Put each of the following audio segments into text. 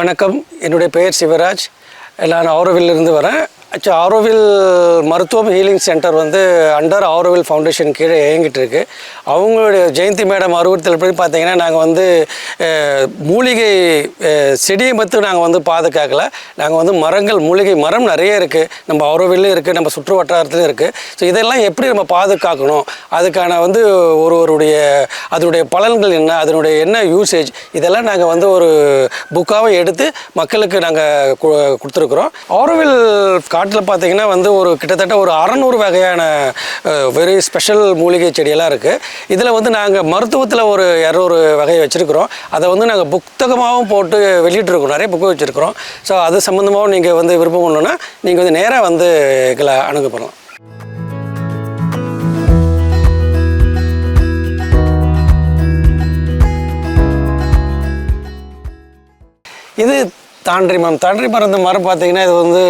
வணக்கம். என்னுடைய பெயர் சிவராஜ். நான் ஆரோவிலிருந்து வரேன். ஆக்சுவலி ஆரோவில் மருத்துவம் ஹீலிங் சென்டர் வந்து அண்டர் ஆரோவில் ஃபவுண்டேஷன் கீழே இயங்கிட்டு இருக்கு. அவங்களுடைய ஜெயந்தி மேடம் அறுவத்தில் எப்படி பார்த்தீங்கன்னா நாங்கள் வந்து மூலிகை செடியை பற்றி நாங்கள் வந்து பாதுகாக்கல. நாங்கள் வந்து மரங்கள் மூலிகை மரம் நிறைய இருக்குது நம்ம ஆரோவில்லையும் இருக்குது நம்ம சுற்று வட்டாரத்துலையும் இருக்குது ஸோ இதெல்லாம் எப்படி நம்ம பாதுகாக்கணும்? அதுக்கான வந்து ஒருவருடைய அதனுடைய பலன்கள் என்ன? அதனுடைய என்ன யூசேஜ் இதெல்லாம் நாங்கள் வந்து ஒரு புக்காக எடுத்து மக்களுக்கு நாங்கள் கொடுத்துருக்குறோம். ஆரோவில் காட்டில் பார்த்தீங்கன்னா வந்து ஒரு கிட்டத்தட்ட ஒரு அறநூறு வகையான வெரி ஸ்பெஷல் மூலிகை செடியெல்லாம் இருக்குது இதில் வந்து நாங்கள் மருத்துவத்தில் ஒரு இரநூறு வகையை வச்சுருக்கிறோம். அதை வந்து நாங்கள் புத்தகமாகவும் போட்டு வெளியிட்டிருக்கோம் நிறைய புக்கு வச்சுருக்கிறோம். ஸோ அது சம்மந்தமாகவும் நீங்கள் வந்து விருப்பம் பண்ணணுன்னா நீங்கள் வந்து நேராக வந்து எங்களை அணுகப்படலாம். தாண்டி மரம். தாண்டி மரம் இந்த மரம் பார்த்தீங்கன்னா இது வந்து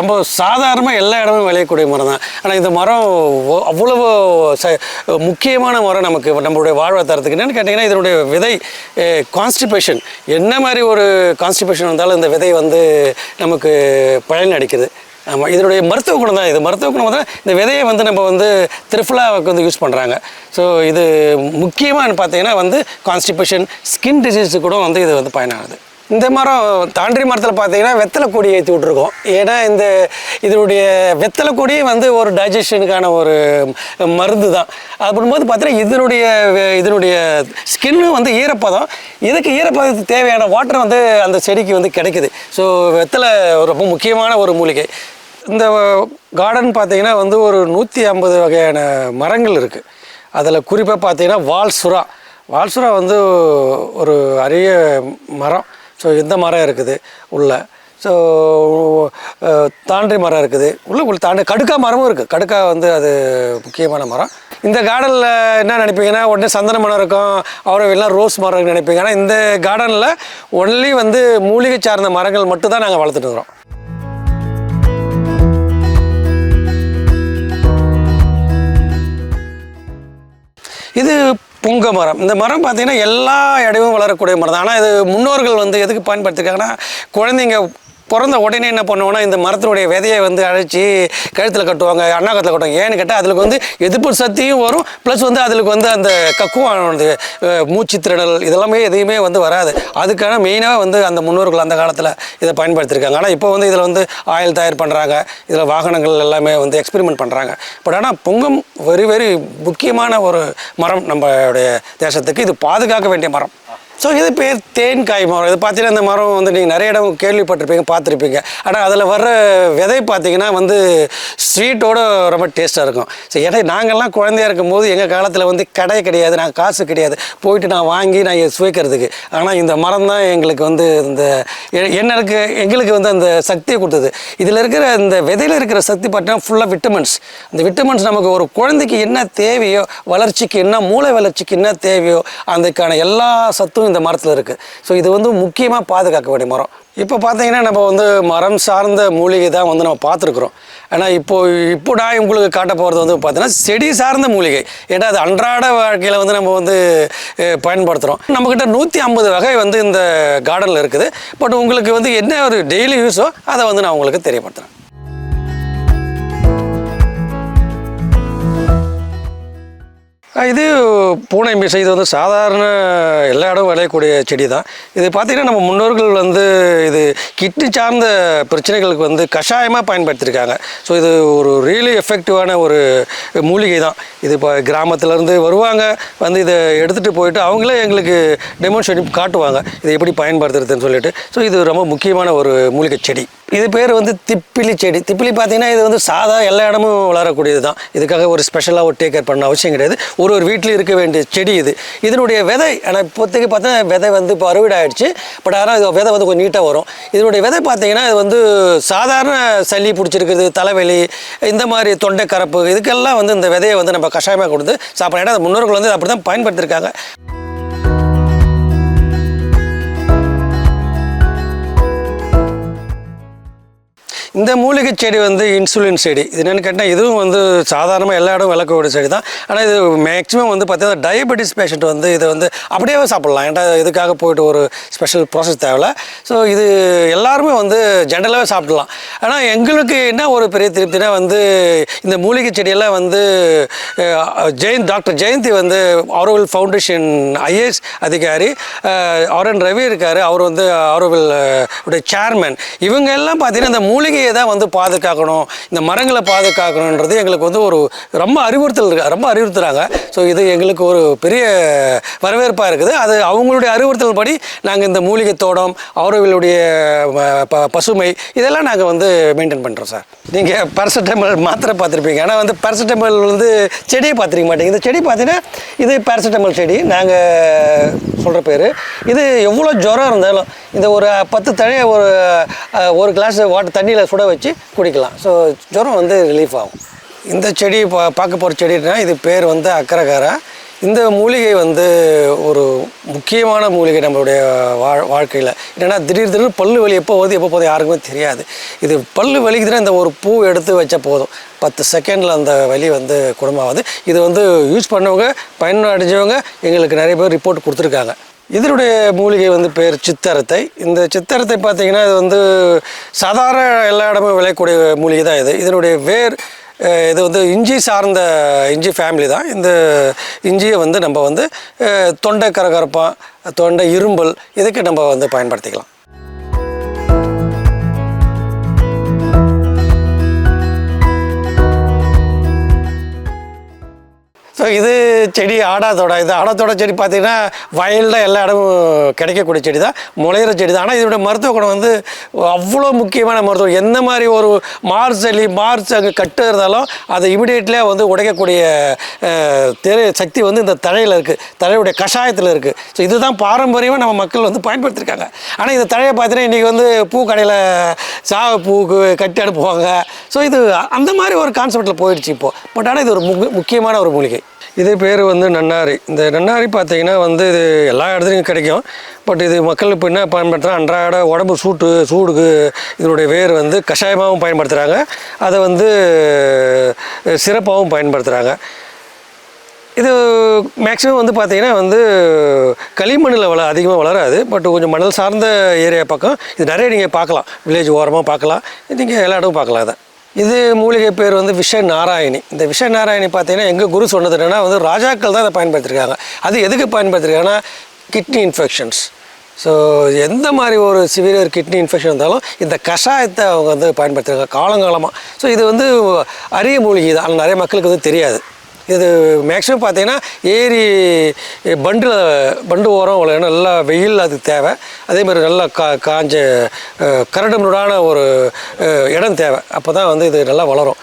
ரொம்ப சாதாரணமாக எல்லா இடமும் விளையக்கூடிய மரம் தான். ஆனால் இந்த மரம் அவ்வளவு ச முக்கியமான மரம் நமக்கு நம்மளுடைய வாழ்வாதாரத்துக்கு. என்னென்னு கேட்டிங்கன்னா இதனுடைய விதை கான்ஸ்டிபேஷன் என்ன மாதிரி ஒரு கான்ஸ்டிபேஷன் வந்தாலும் இந்த விதை வந்து நமக்கு பயன் அடிக்குது ஆமாம் இதனுடைய மருத்துவ குணம் தான் இது. மருத்துவ குணம் தான் இந்த விதையை வந்து நம்ம வந்து திருஃபுல்லாவுக்கு வந்து யூஸ் பண்ணுறாங்க ஸோ இது முக்கியமாக பார்த்தீங்கன்னா வந்து கான்ஸ்டிபேஷன் ஸ்கின் டிசீஸு கூட வந்து இது வந்து பயனாகுது இந்த மரம் தாண்டி மரத்தில் பார்த்தீங்கன்னா வெத்தலை கொடி ஏற்றி விட்ருக்கோம் ஏன்னா இந்த இதனுடைய வெத்தலை கொடி வந்து ஒரு டைஜஷனுக்கான ஒரு மருந்து தான் அப்படின்போது பார்த்தீங்கன்னா இதனுடைய இதனுடைய ஸ்கின்னு வந்து ஈரப்பதம். இதுக்கு ஈரப்பதத்துக்கு தேவையான வாட்டர் வந்து அந்த செடிக்கு வந்து கிடைக்குது. ஸோ வெத்தலை ரொம்ப முக்கியமான ஒரு மூலிகை. இந்த கார்டன் பார்த்தீங்கன்னா வந்து ஒரு நூற்றி ஐம்பது வகையான மரங்கள் இருக்குது அதில் குறிப்பாக பார்த்தீங்கன்னா வால் சுறா வால் சுறா வந்து ஒரு அரிய மரம். ஸோ இந்த மரம் இருக்குது உள்ள. ஸோ தாண்டி மரம் இருக்குது. உள்ளே உள்ள தாண்டி கடுக்கா மரமும் இருக்குது கடுக்கா வந்து அது முக்கியமான மரம். இந்த கார்டனில் என்ன நினைப்பீங்கன்னா உடனே சந்தன மரம் இருக்கும் அவரை எல்லாம் ரோஸ் மரம் இருக்குன்னு நினைப்பீங்க. ஆனால் இந்த கார்டனில் ஒன்லி வந்து மூலிகை சார்ந்த மரங்கள் மட்டும் தான் நாங்கள் வளர்த்துட்டு இருக்கிறோம். இது புங்க மரம். இந்த மரம் பார்த்தீங்கன்னா எல்லா இடமும் வளரக்கூடிய மரம் தான் ஆனால் இது முன்னோர்கள் வந்து எதுக்கு பயன்படுத்திருக்காங்கன்னா குழந்தைங்க பிறந்த உடனே என்ன பண்ணுவோம்னா இந்த மரத்தினுடைய விதையை வந்து அழைச்சி கழுத்தில் கட்டுவாங்க அண்ணாக்கத்தில் கட்டுவாங்க. ஏன்னு கேட்டால் அதுக்கு வந்து எதிர்ப்பு சக்தியும் வரும். ப்ளஸ் வந்து அதுக்கு வந்து அந்த கக்குவானது மூச்சு திரடல் இதெல்லாமே எதையுமே வந்து வராது. அதுக்கான மெயினாக வந்து அந்த முன்னோர்கள் அந்த காலத்தில் இதை பயன்படுத்தியிருக்காங்க ஆனால் இப்போ வந்து இதில் வந்து ஆயில் தயார் பண்ணுறாங்க இதில் வாகனங்கள் எல்லாமே வந்து எக்ஸ்பெரிமெண்ட் பண்ணுறாங்க பட் ஆனால் பொங்கம் வெரி வெரி முக்கியமான ஒரு மரம் நம்மளுடைய தேசத்துக்கு. இது பாதுகாக்க வேண்டிய மரம். ஸோ இது பேர் தேன்காய் மரம். இது பார்த்தீங்கன்னா இந்த மரம் வந்து நீங்கள் நிறைய இடம் கேள்விப்பட்டிருப்பீங்க பார்த்துருப்பீங்க. ஆனால் அதில் வர்ற விதை பார்த்தீங்கன்னா வந்து ஸ்வீட்டோட ரொம்ப டேஸ்ட்டாக இருக்கும். ஸோ ஏன்னா நாங்கள்லாம் குழந்தையா இருக்கும்போது எங்கள் காலத்தில் வந்து கடை கிடையாது நாங்கள் காசு கிடையாது. போயிட்டு நான் வாங்கி நான் இதை சுவைக்கிறதுக்கு. ஆனால் இந்த மரம் தான் எங்களுக்கு வந்து இந்த எ- எங்களுக்கு வந்து அந்த சக்தியை கொடுத்தது. இதில் இருக்கிற இந்த விதையில் இருக்கிற சக்தி பார்த்தீங்கன்னா ஃபுல்லாக விட்டமின்ஸ் இந்த விட்டமின்ஸ் நமக்கு ஒரு குழந்தைக்கு என்ன தேவையோ வளர்ச்சிக்கு என்ன மூளை வளர்ச்சிக்கு என்ன தேவையோ அதுக்கான எல்லா சத்தும் இந்த மரத்தில் இருக்குது ஸோ இது வந்து முக்கியமாக பாதுகாக்க வேண்டிய மரம். இப்போ பார்த்தீங்கன்னா நம்ம வந்து மரம் சார்ந்த மூலிகை தான் வந்து நம்ம பார்த்துருக்குறோம் ஆனால் இப்போ இப்போ நான் உங்களுக்கு காட்ட போகிறது வந்து பார்த்தீங்கன்னா செடி சார்ந்த மூலிகை. ஏன்னா அது அன்றாட வாழ்க்கையில் வந்து நம்ம வந்து பயன்படுத்துகிறோம் நம்மக்கிட்ட நூற்றி ஐம்பது வகை வந்து இந்த கார்டனில் இருக்குது. பட் உங்களுக்கு வந்து என்ன ஒரு டெய்லி யூஸோ அதை வந்து நான் உங்களுக்கு தெரியப்படுத்துகிறேன் இது பூனை மீசை இது வந்து சாதாரண எல்லா இடம் விளையக்கூடிய செடி தான் இது பார்த்திங்கன்னா நம்ம முன்னோர்கள் வந்து இது கிட்னி சார்ந்த பிரச்சனைகளுக்கு வந்து கஷாயமாக பயன்படுத்தியிருக்காங்க ஸோ இது ஒரு ரியலி எஃபெக்டிவான ஒரு மூலிகை தான் இது இப்போ கிராமத்துலேருந்து வருவாங்க வந்து இதை எடுத்துகிட்டு போயிட்டு அவங்களே எங்களுக்கு டெமோன்ஸ்ட்ரேட் காட்டுவாங்க. இதை எப்படி பயன்படுத்துறதுன்னு சொல்லிட்டு. ஸோ இது ரொம்ப முக்கியமான ஒரு மூலிகை செடி. இது பேர் வந்து திப்பிலி செடி. திப்பிலி பார்த்தீங்கன்னா இது வந்து சாதா எல்லா இடமும் வளரக்கூடியது தான் இதுக்காக ஒரு ஸ்பெஷலாக ஒரு டேக் கேர் பண்ண அவசியம் கிடையாது. ஒரு ஒரு வீட்டில் இருக்க வேண்டிய செடி இது. இதனுடைய விதை ஆனால் இப்போதைக்கு பார்த்தா விதை வந்து இப்போ அறுவடை ஆகிடுச்சு பட் ஆனால் இது விதை வந்து கொஞ்சம் நீட்டாக வரும். இதனுடைய விதை பார்த்தீங்கன்னா இது வந்து சாதாரண சளி பிடிச்சிருக்குது தலைவலி இந்த மாதிரி தொண்டை கரப்பு இதுக்கெல்லாம் வந்து இந்த விதையை வந்து நம்ம கஷாயமாக கொடுத்து சாப்பிட்றோம் ஏன்னா அது முன்னோர்கள் வந்து அப்படி தான் பயன்படுத்தியிருக்காங்க இந்த மூலிகை செடி வந்து இன்சுலின் செடி. இது என்னென்னு கேட்டால் இதுவும் வந்து சாதாரணமாக எல்லா இடம் விளக்கக்கூடிய செடி தான் ஆனால் இது மேக்ஸிமம் வந்து பார்த்தீங்கன்னா டயபெட்டிஸ் பேஷண்ட் வந்து இதை வந்து அப்படியே சாப்பிட்லாம். ஏன்டா இதுக்காக போயிட்டு ஒரு ஸ்பெஷல் ப்ராசஸ் தேவையில்ல. ஸோ இது எல்லாருமே வந்து ஜென்ரலாகவே சாப்பிடலாம். ஆனால் எங்களுக்கு என்ன ஒரு பெரிய திருப்தினா வந்து இந்த மூலிகை செடியெல்லாம் வந்து ஜெயந்த் டாக்டர் ஜெயந்தி வந்து ஆரோவில் ஃபவுண்டேஷன் ஐஏஎஸ் அதிகாரி ஆரன் ரவி இருக்கார். அவர் வந்து ஆரோவில் உடைய சேர்மேன் இவங்க எல்லாம் பார்த்தீங்கன்னா இந்த மூலிகையை தான் வந்து பாதுகாக்கணும். இந்த மரங்களை பாதுகாக்கணுன்றது எங்களுக்கு வந்து ஒரு ரொம்ப அறிவுறுத்தல் இருக்கு ரொம்ப அறிவுறுத்துறாங்க. ஸோ இது எங்களுக்கு ஒரு பெரிய வரவேற்பாக இருக்குது. அது அவங்களுடைய அறிவுறுத்தல் படி நாங்கள் இந்த மூலிகை தோட்டம் அவர்களுடைய பசுமை இதெல்லாம் நாங்கள் வந்து மெயின்டைன் பண்ணுறோம் சார் நீங்கள் பேரசட்டமல் மாத்திரை பார்த்துருப்பீங்க. ஆனால் வந்து பேரசட்டமல் வந்து செடியை பார்த்துருக்க மாட்டேங்க. இந்த செடி பார்த்தீங்கன்னா இது பேரசட்டமல் செடி. நாங்கள் சொல்கிற பேர். இது எவ்வளோ ஜுரம் இருந்தாலும் இந்த ஒரு பத்து தழையை ஒரு ஒரு கிளாஸ் வாட்டர் தண்ணியில் சுட வச்சு குடிக்கலாம். ஸோ ஜுரம் வந்து ரிலீஃப் ஆகும். இந்த செடி பா பார்க்க போகிற செடினா இது பேர் வந்து அக்கரகாரா. இந்த மூலிகை வந்து ஒரு முக்கியமான மூலிகை நம்மளுடைய வாழ் வாழ்க்கையில். என்னென்னா திடீர் திடீர்னு பல்லு வலி எப்போ போகுது எப்போ போகுது யாருக்குமே தெரியாது. இது பல்லு வலிக்குதுன்னா இந்த ஒரு பூ எடுத்து வச்சா போதும். பத்து செகண்டில் அந்த வலி வந்து குணமாகுது. இது வந்து யூஸ் பண்ணவங்க பயனடைஞ்சவங்க எங்களுக்கு நிறைய பேர் ரிப்போர்ட் கொடுத்துருக்காங்க. இதனுடைய மூலிகை வந்து பேர் சித்தரத்தை. இந்த சித்தரத்தை பார்த்தீங்கன்னா இது வந்து சாதாரண எல்லா இடமும் விளையக்கூடிய மூலிகை தான் இது. இதனுடைய வேர் இது வந்து இஞ்சி சார்ந்த இஞ்சி ஃபேமிலி தான். இந்த இஞ்சியை வந்து நம்ம வந்து தொண்டை கரகரப்பான் தொண்டை இரும்பல் இதுக்கு நம்ம வந்து பயன்படுத்திக்கலாம். ஸோ இது செடி ஆடாதோட இது ஆடாதோட செடி பார்த்தீங்கன்னா வயலில் எல்லா இடமும் கிடைக்கக்கூடிய செடி தான் முளையிற செடி தான் ஆனால் இதோட மருத்துவ குணம் வந்து அவ்வளோ முக்கியமான மருத்துவம். எந்த மாதிரி ஒரு மார்ச் சளி மார்ச் அங்கே கட்டு இருந்தாலும் அதை இமிடியேட்லியாக வந்து உடைக்கக்கூடிய அஹ், தெரு சக்தி வந்து இந்த தழையில் இருக்குது தழையுடைய கஷாயத்தில் இருக்குது ஸோ இதுதான் பாரம்பரியமாக நம்ம மக்கள் வந்து பயன்படுத்தியிருக்காங்க ஆனால் இந்த தழையை பார்த்தீங்கன்னா இன்றைக்கி வந்து பூ கடையில் சாவ பூக்கு கட்டி அனுப்புவாங்க ஸோ இது அந்த மாதிரி ஒரு கான்செப்டில் போயிடுச்சு இப்போது பட் ஆனால் இது ஒரு முக்கியமான ஒரு மூலிகை. இது பேர் வந்து நன்னாரி. இந்த நன்னாரி பார்த்தீங்கன்னா வந்து இது எல்லா இடத்துலையும் கிடைக்கும். பட் இது மக்கள் இப்போ என்ன பயன்படுத்துகிறாங்க அன்றாட உடம்பு சூட்டு சூடுக்கு இதனுடைய வேர் வந்து கஷாயமாகவும் பயன்படுத்துகிறாங்க அதை வந்து சிறப்பாகவும் பயன்படுத்துகிறாங்க இது மேக்ஸிமம் வந்து பார்த்தீங்கன்னா வந்து களிமண்ணில் வள அதிகமாக வளராது. பட் கொஞ்சம் மணல் சார்ந்த ஏரியா பக்கம் இது நிறைய நீங்கள் பார்க்கலாம். வில்லேஜ் ஓரமாக பார்க்கலாம். நீங்கள் எல்லா இடமும் பார்க்கலாம் அதை இது மூலிகை பேர் வந்து விஷ நாராயணி இந்த விஷ நாராயணி பார்த்தீங்கன்னா எங்கள் குரு சொன்னது என்னென்னா வந்து ராஜாக்கள் தான் அதை பயன்படுத்தியிருக்காங்க அது எதுக்கு பயன்படுத்தியிருக்காங்கன்னா கிட்னி இன்ஃபெக்ஷன்ஸ் ஸோ எந்த மாதிரி ஒரு சிவியர் கிட்னி இன்ஃபெக்ஷன் இருந்தாலும் இந்த கஷாயத்தை அவங்க வந்து பயன்படுத்துகிறாங்க காலங்காலமாக ஸோ இது வந்து அரிய மூலிகை தான். நிறைய மக்களுக்கு வந்து தெரியாது. இது மேக்ஸிமம் பார்த்தீங்கன்னா ஏரி பண்டில் பண்டு ஓரம் வளரும் நல்லா வெயில் அது தேவை. அதே மாதிரி நல்லா கா காஞ்ச அஹ், கரடுமுரடான ஒரு இடம் தேவை. அப்போ தான் வந்து இது நல்லா வளரும்.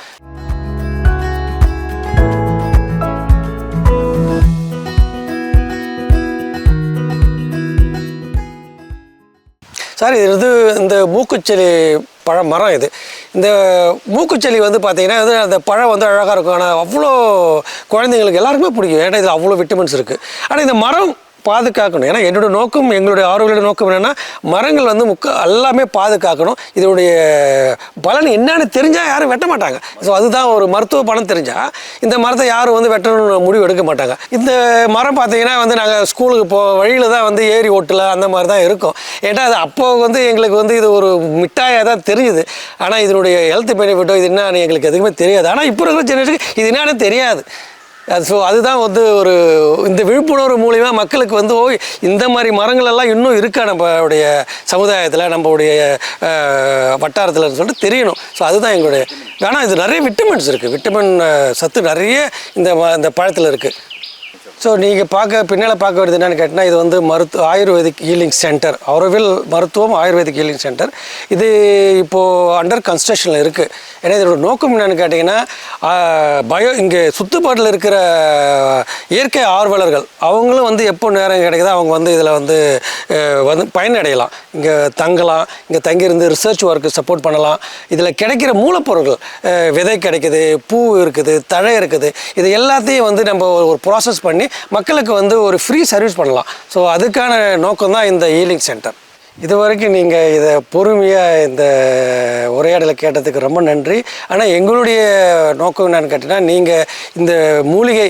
சார் இது வந்து இந்த மூக்குச்செடி பழ மரம் இது. இந்த மூக்குச்செடி வந்து பார்த்தீங்கன்னா வந்து அந்த பழம் வந்து அழகாக இருக்கும். ஆனால் அவ்வளோ குழந்தைங்களுக்கு எல்லாருக்குமே பிடிக்கும். ஏன்னா இதில் அவ்வளோ விட்டமின்ஸ் இருக்குது ஆனால் இந்த மரம் பாதுகாக்கணும். ஏன்னா என்னோட நோக்கம் எங்களுடைய ஆர்வலோட நோக்கம் என்னென்னா மரங்கள் வந்து முக்க எல்லாமே பாதுகாக்கணும். இதனுடைய பலன் என்னன்னு தெரிஞ்சால் யாரும் வெட்ட மாட்டாங்க. ஸோ அதுதான் ஒரு மருத்துவ பலன் தெரிஞ்சால் இந்த மரத்தை யாரும் வந்து வெட்டணும்னு முடிவு எடுக்க மாட்டாங்க. இந்த மரம் பார்த்தீங்கன்னா வந்து நாங்கள் ஸ்கூலுக்கு போ வழியில் தான் வந்து ஏரி ஓட்டில் அந்த மாதிரி தான் இருக்கும். ஏன்னா அது அப்போ வந்து எங்களுக்கு வந்து இது ஒரு மிட்டாயாக தான் தெரியுது. ஆனால் இதனுடைய ஹெல்த் பெனிஃபிட்டோ இது என்னன்னு எங்களுக்கு எதுவுமே தெரியாது. ஆனால் இப்போ இருக்கிற ஜெனரேஷனுக்கு இது என்னன்னு தெரியாது. ஸோ அதுதான் வந்து ஒரு இந்த விழிப்புணர்வு மூலிமா மக்களுக்கு வந்து ஓ இந்த மாதிரி மரங்கள் எல்லாம் இன்னும் இருக்கா நம்மளுடைய சமுதாயத்தில் நம்மளுடைய வட்டாரத்தில் சொல்லிட்டு தெரியணும். ஸோ அதுதான் எங்களுடைய ஆனால் இது நிறைய விட்டமின்ஸ் இருக்குது விட்டமின் சத்து நிறைய இந்த இந்த பழத்தில் இருக்குது ஸோ நீங்கள் பார்க்க பின்னால் பார்க்க வேண்டியது என்னென்னு கேட்டிங்கன்னா இது வந்து மருத்துவ ஆயுர்வேதிக் ஹீலிங் சென்டர் அவரவில் மருத்துவம் ஆயுர்வேதிக் ஹீலிங் சென்டர் இது இப்போது அண்டர் கன்ஸ்ட்ரக்ஷனில் இருக்குது ஏன்னா இதோட நோக்கம் என்னென்னு கேட்டிங்கன்னா பயோ இங்கே சுற்றுப்பாட்டில் இருக்கிற இயற்கை ஆர்வலர்கள் அவங்களும் வந்து எப்போ நேரம் கிடைக்குதோ அவங்க வந்து இதில் வந்து வந்து பயனடையலாம். இங்கே தங்கலாம் இங்கே தங்கியிருந்து ரிசர்ச் ஒர்க்கு சப்போர்ட் பண்ணலாம். இதில் கிடைக்கிற மூலப்பொருட்கள் விதை கிடைக்குது பூ இருக்குது தழை இருக்குது இது எல்லாத்தையும் வந்து நம்ம ஒரு- ஒரு ப்ராசஸ் பண்ணி மக்களுக்கு வந்து ஒரு ஃப்ரீ சர்வீஸ் பண்ணலாம். ஸோ அதுக்கான நோக்கம் தான் இந்த ஹீலிங் சென்டர் இது வரைக்கும் நீங்கள் இதை பொறுமையாக இந்த உரையாடலை கேட்டதுக்கு ரொம்ப நன்றி. ஆனால் எங்களுடைய நோக்கம் என்னன்னு கேட்டிங்கன்னா நீங்கள் இந்த மூலிகை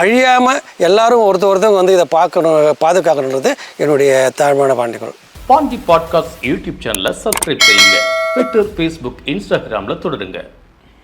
அழியாமல் எல்லாரும் ஒருத்தர் ஒருத்தவங்க வந்து இதை பார்க்கணும் பாதுகாக்கணுன்றது என்னுடைய தாழ்மையான பாண்டிகள் பாண்டி பாட்காஸ்ட் யூடியூப் சேனலை சப்ஸ்கிரைப் செய்யுங்க. ட்விட்டர் ஃபேஸ்புக் இன்ஸ்டாகிராமில் தொடருங்க.